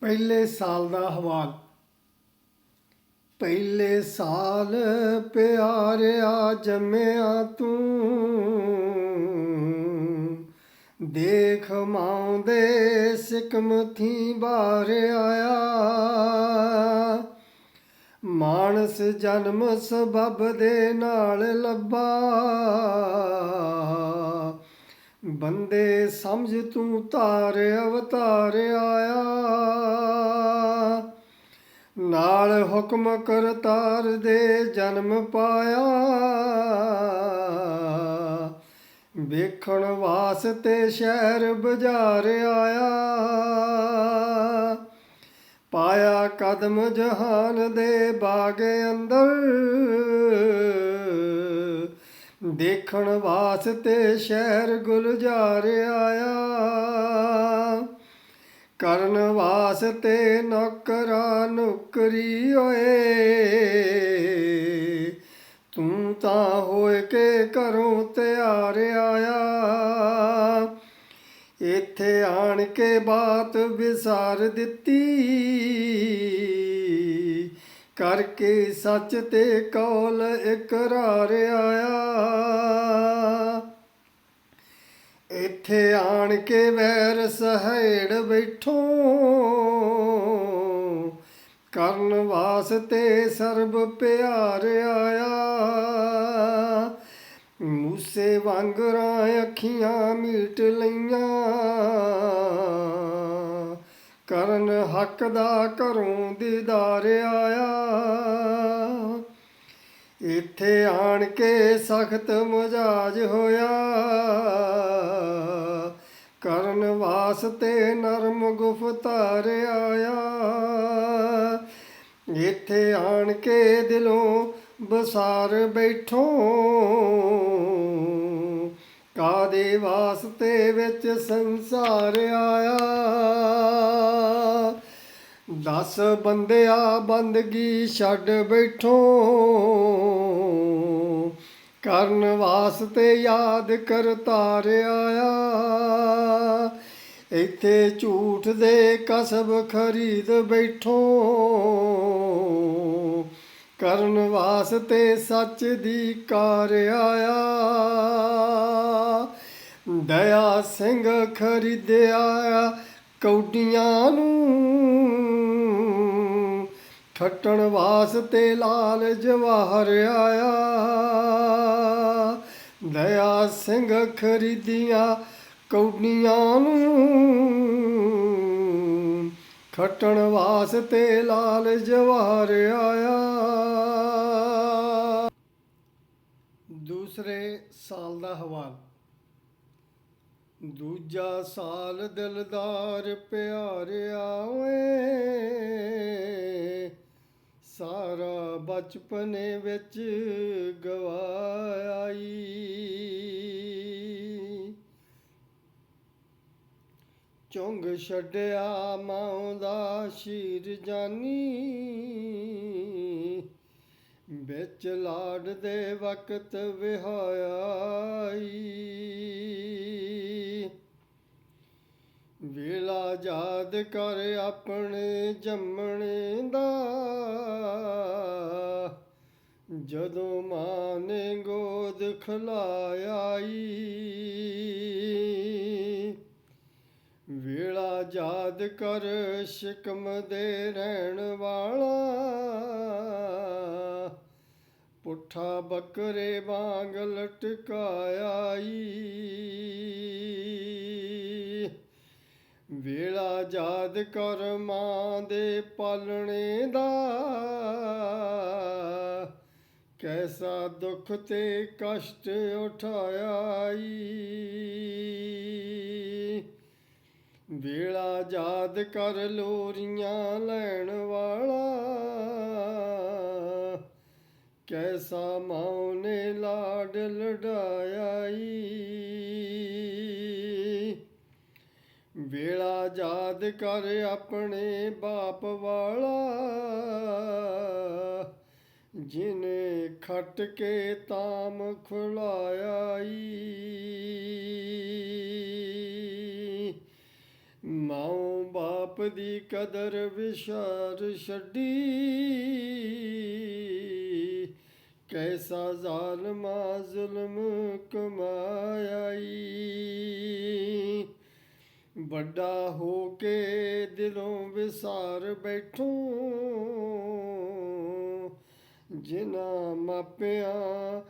ਪਹਿਲੇ ਸਾਲ ਦਾ ਹਵਾਲ। ਪਹਿਲੇ ਸਾਲ ਪਿਆਰਿਆ ਜੰਮਿਆ ਤੂੰ। ਦੇਖ ਮਾਂ ਦੇ ਸਿਕਮ ਥੀ ਬਾਰ ਆਇਆ। ਮਾਨਸ ਜਨਮ ਸਬਬ ਦੇ ਨਾਲ ਲੱਭਾ। ਬੰਦੇ ਸਮਝ ਤੂੰ ਧਾਰ, ਅਵਤਾਰ ਆਇਆ। ਨਾਲ ਹੁਕਮ ਕਰਤਾਰ ਦੇ ਜਨਮ ਪਾਇਆ। ਵੇਖਣ ਵਾਸਤੇ ਸ਼ਹਿਰ ਬਾਜ਼ਾਰ ਆਇਆ। ਪਾਇਆ ਕਦਮ ਜਹਾਨ ਦੇ ਬਾਗ ਅੰਦਰ। ਦੇਖਣ ਵਾਸਤੇ ਸ਼ਹਿਰ ਗੁਲਜ਼ਾਰ ਆਇਆ। ਕਰਨ ਵਾਸਤੇ ਨੌਕਰਾ ਨੌਕਰੀ ਓਏ। ਤੂੰ ਤਾਂ ਹੋਏ ਕੇ ਘਰੋਂ ਤਿਆਰ ਆਇਆ। ਇੱਥੇ ਆਣ ਕੇ ਬਾਤ ਵਿਸਾਰ ਦਿੱਤੀ। ਕਰਕੇ ਸੱਚ ਤੇ ਕੌਲ ਇਕਰਾਰ ਆਇਆ। ਇੱਥੇ ਆਣ ਕੇ ਵੈਰ ਸਹਿੜ ਬੈਠੋ। ਕਰਨ ਵਾਸਤੇ ਸਰਬ ਪਿਆਰ ਆਇਆ। ਮੂਸੇ ਵਾਂਗਰਾਂ ਅੱਖੀਆਂ ਮੀਟ ਲਈਆਂ। ਕਰਨ ਹੱਕ ਦਾ ਘਰੋਂ ਦੀਦਾਰ ਆਇਆ। ਇੱਥੇ ਆਣ ਕੇ ਸਖਤ ਮਜਾਜ ਹੋਇਆ। ਕਰਨ ਵਾਸਤੇ ਨਰਮ ਗੁਫਤਾਰ ਆਇਆ। ਇੱਥੇ ਆਣ ਕੇ ਦਿਲੋਂ ਬਸਾਰ ਬੈਠੋ। ਕਾਦੇ ਵਾਸਤੇ ਵਿੱਚ ਸੰਸਾਰ ਆਇਆ? ਦਸ ਬੰਦਿਆ ਬੰਦਗੀ ਛੱਡ ਬੈਠੋ। ਕਰਨ ਵਾਸਤੇ ਯਾਦ ਕਰਤਾਰ ਆਇਆ ਇੱਥੇ ਝੂਠ ਦੇ ਕਸਬ ਖਰੀਦ ਬੈਠੋ। ਕਰਨ ਵਾਸਤੇ ਸੱਚ ਦੀ ਕਾਰ ਆਇਆ। ਦਇਆ ਸਿੰਘ ਖਰੀਦਿਆ ਕੌਡੀਆਂ ਨੂੰ। ਠੱਟਣ ਵਾਸਤੇ ਲਾਲ ਜਵਾਹਰ ਆਇਆ। ਦਇਆ ਸਿੰਘ ਖਰੀਦੀਆਂ ਕੌਡੀਆਂ ਨੂੰ। ਖੱਟਣ ਵਾਸਤੇ ਲਾਲ ਜਵਾਰ ਆਇਆ। ਦੂਸਰੇ ਸਾਲ ਦਾ ਹਵਾਲ। ਦੂਜਾ ਸਾਲ ਦਿਲਦਾਰ ਪਿਆਰਿਆ ਓਏ। ਸਾਰਾ ਬਚਪਨੇ ਵਿੱਚ ਗਵਾਈ ਚੁੰਗ ਛੱਡਿਆ ਮਾਂ ਦਾ ਸ਼ੀਰ ਜਾਨੀ। ਵਿੱਚ ਲਾਡ ਦੇ ਵਕਤ ਵਿਹਾਈ। ਵੇਲਾ ਯਾਦ ਕਰ ਆਪਣੇ ਜੰਮਣੇ ਦਾ। ਜਦੋਂ ਮਾਂ ਨੇ ਗੋਦ ਖਲਾਈ ਵੇਲਾ ਯਾਦ ਕਰ ਸ਼ਿਕਮ ਦੇ ਰਹਿਣ ਵਾਲਾ। ਪੁੱਠਾ ਬੱਕਰੇ ਵਾਂਗ ਲਟਕਾਇਆ ਈ। ਵੇਲਾ ਯਾਦ ਕਰ ਮਾਂ ਦੇ ਪਾਲਣੇ ਦਾ। ਕੈਸਾ ਦੁੱਖ ਤੇ ਕਸ਼ਟ ਉਠਾਇਆ ਈ। ਵੇਲਾ ਯਾਦ ਕਰ ਲੋਰੀਆਂ ਲੈਣ ਵਾਲਾ। ਕੈਸਾ ਮਾਉ ਨੇ ਲਾਡ ਲਡਾਇਆ ਵੇਲਾ ਯਾਦ ਕਰ ਆਪਣੇ ਬਾਪ ਵਾਲਾ। ਜਿਨੇ ਖੱਟ ਕੇ ਤਾਮ ਖੁਲਾਇਆ ਈ ਦੀ ਕਦਰ ਵਿਸ਼ਾਰ ਛੱਡੀ। ਕੈਸਾ ਜ਼ਾਲਮਾ ਜ਼ੁਲਮ ਕਮਾਇਆਈ। ਵੱਡਾ ਹੋ ਕੇ ਦਿਲੋਂ ਵਿਸਾਰ ਬੈਠੋ। ਜਿਨ੍ਹਾਂ ਮਾਪਿਆਂ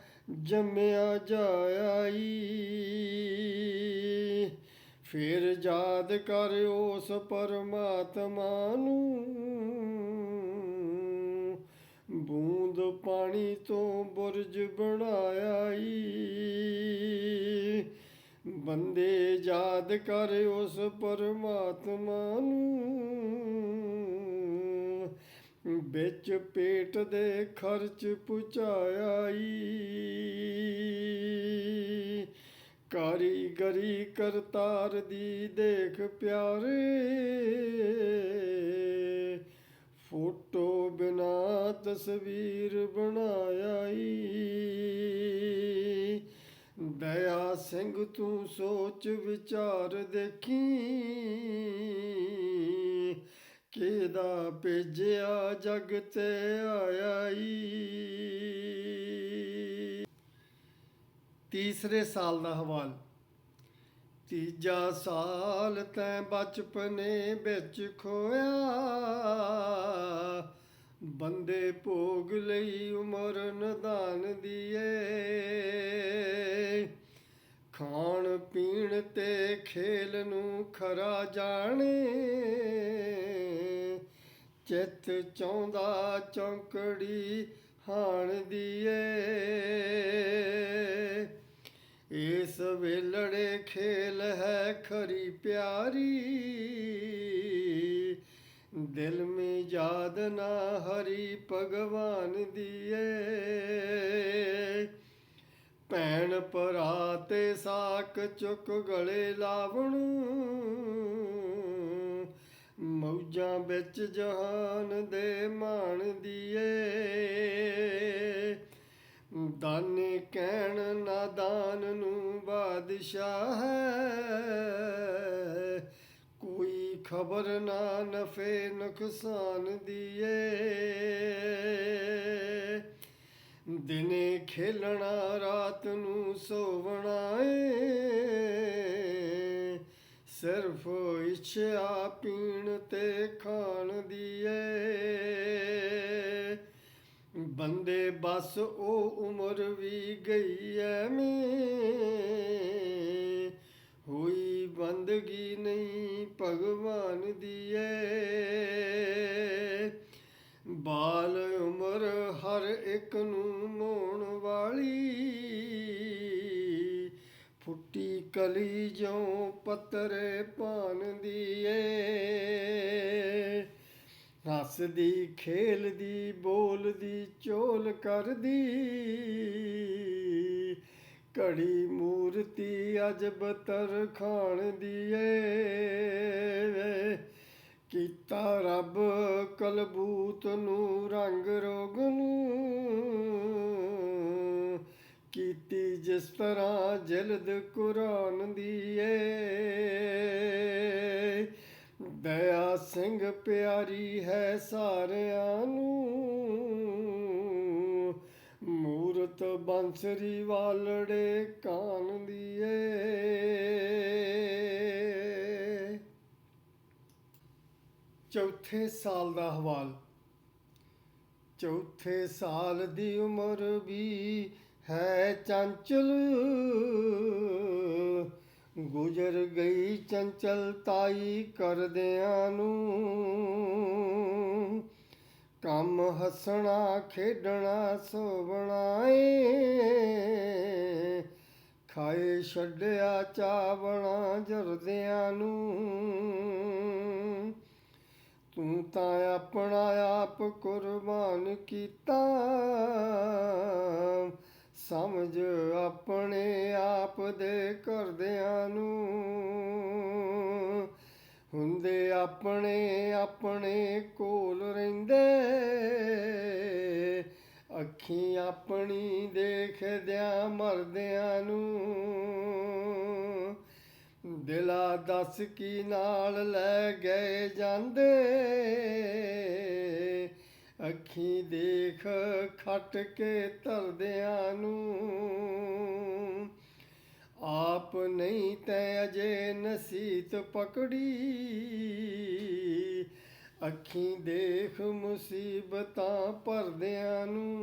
ਜੰਮਿਆ ਜਾਇਆਈ। ਫਿਰ ਯਾਦ ਕਰ ਉਸ ਪਰਮਾਤਮਾ ਨੂੰ। ਬੂੰਦ ਪਾਣੀ ਤੋਂ ਬੁਰਜ ਬਣਾਇਆ ਈ ਬੰਦੇ ਯਾਦ ਕਰ ਉਸ ਪਰਮਾਤਮਾ ਨੂੰ। ਵਿੱਚ ਪੇਟ ਦੇ ਖਰਚ ਪੁਚਾਇਆ ਈ ਕਾਰੀਗਰੀ ਕਰਤਾਰ ਦੀ ਦੇਖ ਪਿਆਰੇ। ਫੋਟੋ ਬਿਨਾ ਤਸਵੀਰ ਬਣਾਈ ਦਇਆ ਸਿੰਘ ਤੂੰ ਸੋਚ ਵਿਚਾਰ ਦੇਖੀ। ਕਿਹਦਾ ਭੇਜਿਆ ਜਗ ਤੇ ਆਇਆ ਈ ਤੀਸਰੇ ਸਾਲ ਦਾ ਹਵਾਲ। ਤੀਜਾ ਸਾਲ ਤੈਂ ਬਚਪਨੇ ਵਿੱਚ ਖੋਇਆ। ਬੰਦੇ ਭੋਗ ਲਈ ਉਮਰ ਨਦਾਨ ਦੀਏ। ਖਾਣ ਪੀਣ ਤੇ ਖੇਲ ਨੂੰ ਖਰਾ ਜਾਣੇ। ਚਿੱਤ ਚਾਹੁੰਦਾ ਚੌਂਕੜੀ ਹਾਣ ਦੀਏ। ਇਸ ਵੇਲੜੇ ਖੇਲ ਹੈ ਖਰੀ ਪਿਆਰੀ। ਦਿਲ ਮੇ ਯਾਦ ਨਾ ਹਰੀ ਭਗਵਾਨ ਦੀਏ। ਭੈਣ ਭਰਾ ਤੇ ਸਾਕ ਚੁੱਕ ਗਲੇ ਲਾਵਣ। ਮੌਜਾਂ ਵਿੱਚ ਜਹਾਨ ਦੇ ਮਾਣ ਦੀਏ। ਦਾਨੇ ਕਹਿਣ ਨਾਦਾਨ ਨੂੰ ਬਾਦਸ਼ਾਹ ਹੈ। ਕੋਈ ਖਬਰ ਨਾ ਨਫੇ ਨੁਕਸਾਨ ਦੀਏ। ਦਿਨੇ ਖੇਲਣਾ, ਰਾਤ ਨੂੰ ਸੋਵਣਾ ਏ। ਸਿਰਫ ਇੱਛਾ ਪੀਣ ਤੇ ਖਾਣ ਦੀਏ। ਬੰਦੇ ਬਸ ਉਹ ਉਮਰ ਵੀ ਗਈ ਐਵੇਂ। ਹੋਈ ਬੰਦਗੀ ਨਹੀਂ ਭਗਵਾਨ ਦੀ ਦੀਏ ਬਾਲ ਉਮਰ ਹਰ ਇੱਕ ਨੂੰ ਮੋਣ ਵਾਲੀ। ਫੁੱਟੀ ਕਲੀ ਜਿਉ ਪੱਤਰੇ ਪਾਨ ਦੀਏ ਹੱਸਦੀ, ਖੇਲਦੀ, ਬੋਲਦੀ, ਚੋਲ ਕਰਦੀ। ਘੜੀ ਮੂਰਤੀ ਅਜਬ ਤਰਖਾਣ ਦੀਏ ਕੀਤਾ ਰੱਬ ਕਲਬੂਤ ਨੂੰ ਰੰਗ ਰੋਗ ਨੂੰ। ਕੀਤੀ ਜਿਸ ਤਰ੍ਹਾਂ ਜਲਦ ਕੁਰਾਨ ਦੀ ਏ ਦਇਆ ਸਿੰਘ ਪਿਆਰੀ ਹੈ ਸਾਰਿਆਂ ਨੂੰ। ਮੂਰਤ ਬੰਸਰੀ ਵਾਲੜੇ ਕਾਨ ਦੀਏ। ਚੌਥੇ ਸਾਲ ਦਾ ਹਵਾਲ। ਚੌਥੇ ਸਾਲ ਦੀ ਉਮਰ ਵੀ ਹੈ ਚੰਚਲ। ਗੁਜ਼ਰ ਗਈ ਚੰਚਲਤਾਈ ਕਰਦਿਆਂ ਨੂੰ। ਕੰਮ ਹੱਸਣਾ, ਖੇਡਣਾ, ਸੋਵਣਾ ਏ। ਖਾਏ ਛੱਡਿਆ ਚਾਵਣਾ ਜਰਦਿਆਂ ਨੂੰ। ਤੂੰ ਤਾਂ ਆਪਣਾ ਆਪ ਕੁਰਬਾਨ ਕੀਤਾ। ਸਮਝ ਆਪਣੇ ਆਪ ਦੇ ਕਰਦਿਆਂ ਨੂੰ। ਹੁੰਦੇ ਆਪਣੇ ਆਪਣੇ ਕੋਲ ਰਹਿੰਦੇ। ਅੱਖੀ ਆਪਣੀ ਦੇਖਦਿਆਂ ਮਰਦਿਆਂ ਨੂੰ। ਦਿਲਾ ਦੱਸ ਕੀ ਨਾਲ ਲੈ ਗਏ ਜਾਂਦੇ। ਅੱਖੀਂ ਦੇਖ ਖੱਟ ਕੇ ਧਰਦਿਆਂ ਨੂੰ। ਆਪ ਨਹੀਂ ਤੈ ਅਜੇ ਨਸੀਤ ਪਕੜੀ। ਅੱਖੀਂ ਦੇਖ ਮੁਸੀਬਤਾਂ ਭਰਦਿਆਂ ਨੂੰ।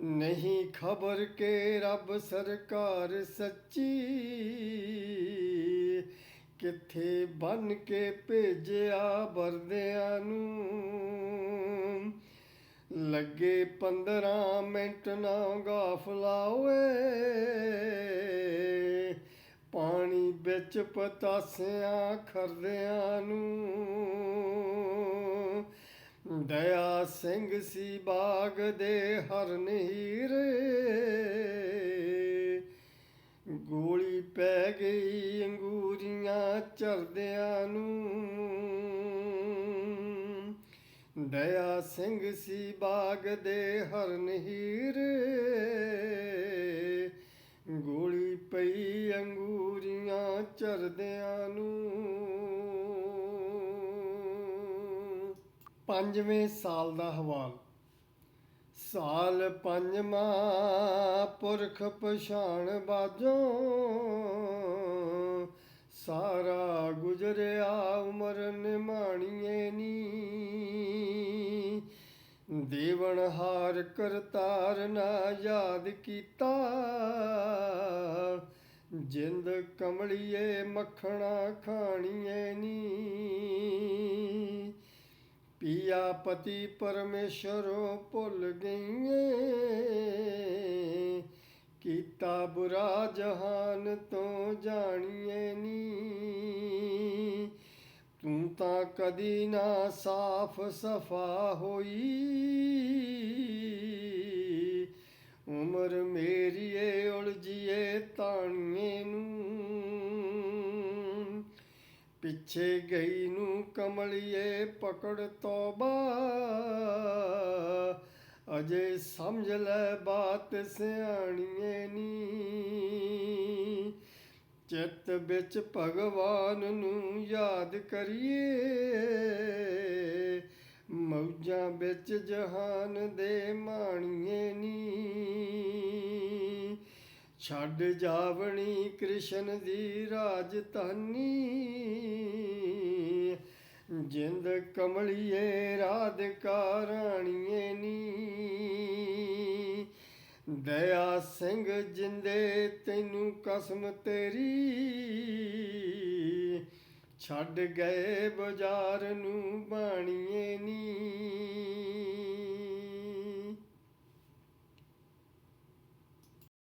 ਨਹੀਂ ਖਬਰ ਕੇ ਰੱਬ ਸਰਕਾਰ ਸੱਚੀ। ਕਿੱਥੇ ਬਨ ਕੇ ਭੇਜਿਆ ਵਰਦਿਆਂ ਨੂੰ? ਲੱਗੇ 15 ਮਿੰਟ ਨਾ ਗਾਫਲਾ ਓਏ ਪਾਣੀ ਵਿੱਚ ਪਤਾਸਿਆਂ ਖਰਦਿਆਂ ਨੂੰ। ਦਇਆ ਸਿੰਘ ਸੀ ਬਾਗ ਦੇ ਹਰਨ ਹੀਰੇ ਗੋਲੀ ਪੈ ਗਈ ਅੰਗੂਰੀਆਂ ਚਰਦਿਆਂ ਨੂੰ। ਦਇਆ ਸਿੰਘ ਸੀ ਬਾਗ ਦੇ ਹਰਨ ਹੀਰ ਗੋਲੀ ਪਈ ਅੰਗੂਰੀਆਂ ਚਰਦਿਆਂ ਨੂੰ। ਪੰਜਵੇਂ ਸਾਲ ਦਾ ਹਵਾਲ। ਸਾਲ ਪੰਜਵਾਂ ਪੁਰਖ ਪਛਾਣ ਬਾਜੋਂ ਸਾਰਾ ਗੁਜਰਿਆ ਉਮਰ ਨਿਮਾਣੀਏ ਨੀ। ਦੇਵਨ ਹਾਰ ਕਰਤਾਰ ਨਾ ਯਾਦ ਕੀਤਾ। ਜਿੰਦ ਕਮਲੀਏ ਮੱਖਣਾ ਖਾਣੀਏ ਨੀ। ਪਿਆ ਪਤੀ ਪਰਮੇਸ਼ਰੋਂ ਭੁੱਲ ਗਈਏ। ਕੀਤਾ ਬੁਰਾ ਜਹਾਨ ਤੋਂ ਜਾਣੀਏ ਨੀ। ਤੂੰ ਤਾਂ ਕਦੀ ਨਾ ਸਾਫ਼ ਸਫਾ ਹੋਈ। ਉਮਰ ਮੇਰੀ ਏ ਉਲਝੀਏ ਤਾਣੀਏ ਨੂੰ। ਪਿੱਛੇ ਗਈ ਨੂੰ ਕਮਲਿਏ ਪਕੜ ਤੋਬਾ। ਅਜੇ ਸਮਝ ਲੈ ਬਾਤ ਸਿਆਣੀਏ ਨੀ। ਚਿੱਤ ਵਿੱਚ ਭਗਵਾਨ ਨੂੰ ਯਾਦ ਕਰੀਏ। ਮੌਜਾਂ ਵਿੱਚ ਜਹਾਨ ਦੇ ਮਾਣੀਏ ਨੀ। ਛੱਡ ਜਾਵਣੀ ਕ੍ਰਿਸ਼ਨ ਦੀ ਰਾਜਧਾਨੀ। ਜਿੰਦ ਕਮਲੀਏ, ਰਾਧਿਕਾ ਰਾਣੀਏ ਨੀ। ਦਇਆ ਸਿੰਘ ਜਿੰਦੇ, ਤੈਨੂੰ ਕਸਮ ਤੇਰੀ। ਛੱਡ ਗਏ ਬਾਜ਼ਾਰ ਨੂੰ ਬਾਣੀਏ ਨੀ।